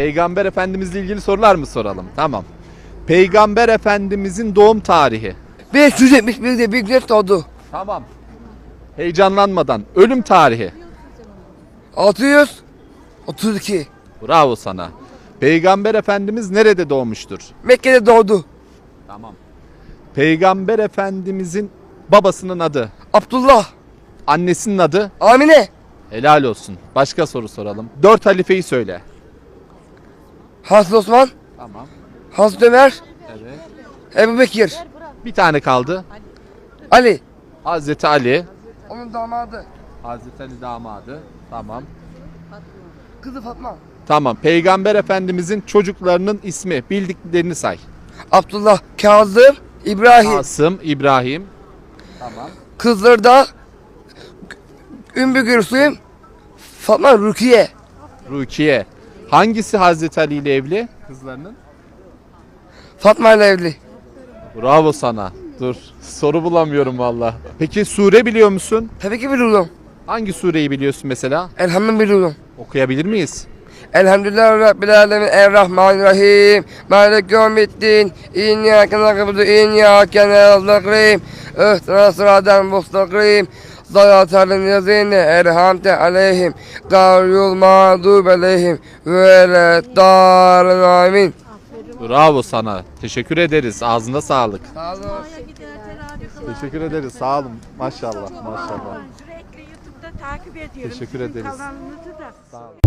Peygamber Efendimizle ilgili sorular mı soralım? Tamam. Peygamber Efendimizin doğum tarihi. 571'de bir güneş doğdu. Tamam. Heyecanlanmadan. Ölüm tarihi. 632. Bravo sana. Peygamber Efendimiz nerede doğmuştur? Mekke'de doğdu. Tamam. Peygamber Efendimizin babasının adı, Abdullah. annesinin adı Amine. helal olsun. Başka soru soralım. Dört halifeyi söyle. Hazreti Osman. Tamam. Hazreti Ömer. Evet. Ebu Bekir. Bir tane kaldı. Ali. Hazreti Ali. Onun damadı. Hazreti Ali damadı. Tamam. Kızı Fatma. Tamam. Peygamber Efendimizin çocuklarının ismi. Bildiklerini say. Abdullah. Kazım. İbrahim. Asım, İbrahim. Tamam. Kızları da Ümmü Gülsüm. Fatma Rukiye. Rukiye. Hangisi Hazreti Ali ile evli? Kızlarının. Fatma ile evli. Bravo sana. Dur. Soru bulamıyorum valla. Peki sure biliyor musun? Tabii ki biliyorum. Hangi sureyi biliyorsun mesela? Elhamdülillah biliyorum. Okuyabilir miyiz? Elhamdülillah Rabbil Alemin Errahmanirrahim Malik Yevmiddin İyyâke na'budu İyyâke nesta'in İhdina sıratal mustakim Lezîne erhamte aleyhim Gayril mağdûb aleyhim Ve leddâlin amin Bravo sana. Teşekkür ederiz. Ağzına sağlık. Sağ olun. Teşekkür ederiz. Sağ olun. Maşallah. Maşallah. Sürekli YouTube'da takip ediyorum. Teşekkür ederiz. Kanalınızı da. Sağ olun.